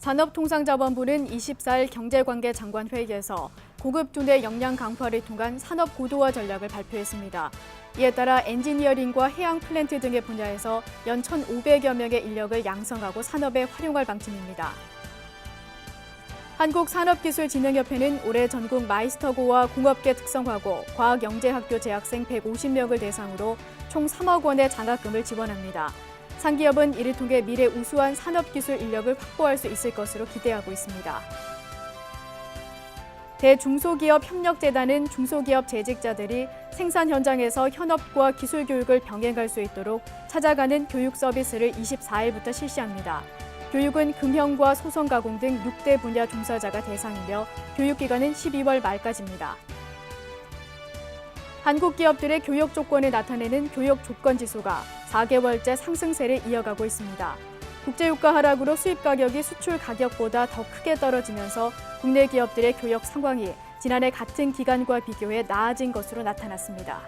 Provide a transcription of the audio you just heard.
산업통상자원부는 24일 경제관계 장관 회의에서 고급 두뇌 역량 강화를 통한 산업 고도화 전략을 발표했습니다. 이에 따라 엔지니어링과 해양 플랜트 등의 분야에서 연 1,500여 명의 인력을 양성하고 산업에 활용할 방침입니다. 한국산업기술진흥협회는 올해 전국 마이스터고와 공업계 특성화고 과학영재학교 재학생 150명을 대상으로 총 3억 원의 장학금을 지원합니다. 상기업은 이를 통해 미래 우수한 산업 기술 인력을 확보할 수 있을 것으로 기대하고 있습니다. 대중소기업 협력재단은 중소기업 재직자들이 생산 현장에서 현업과 기술 교육을 병행할 수 있도록 찾아가는 교육 서비스를 24일부터 실시합니다. 교육은 금형과 소성 가공 등 6대 분야 종사자가 대상이며 교육 기간은 12월 말까지입니다. 한국 기업들의 교육 조건을 나타내는 교육 조건 지수가 4개월째 상승세를 이어가고 있습니다. 국제유가 하락으로 수입 가격이 수출 가격보다 더 크게 떨어지면서 국내 기업들의 교역 상황이 지난해 같은 기간과 비교해 나아진 것으로 나타났습니다.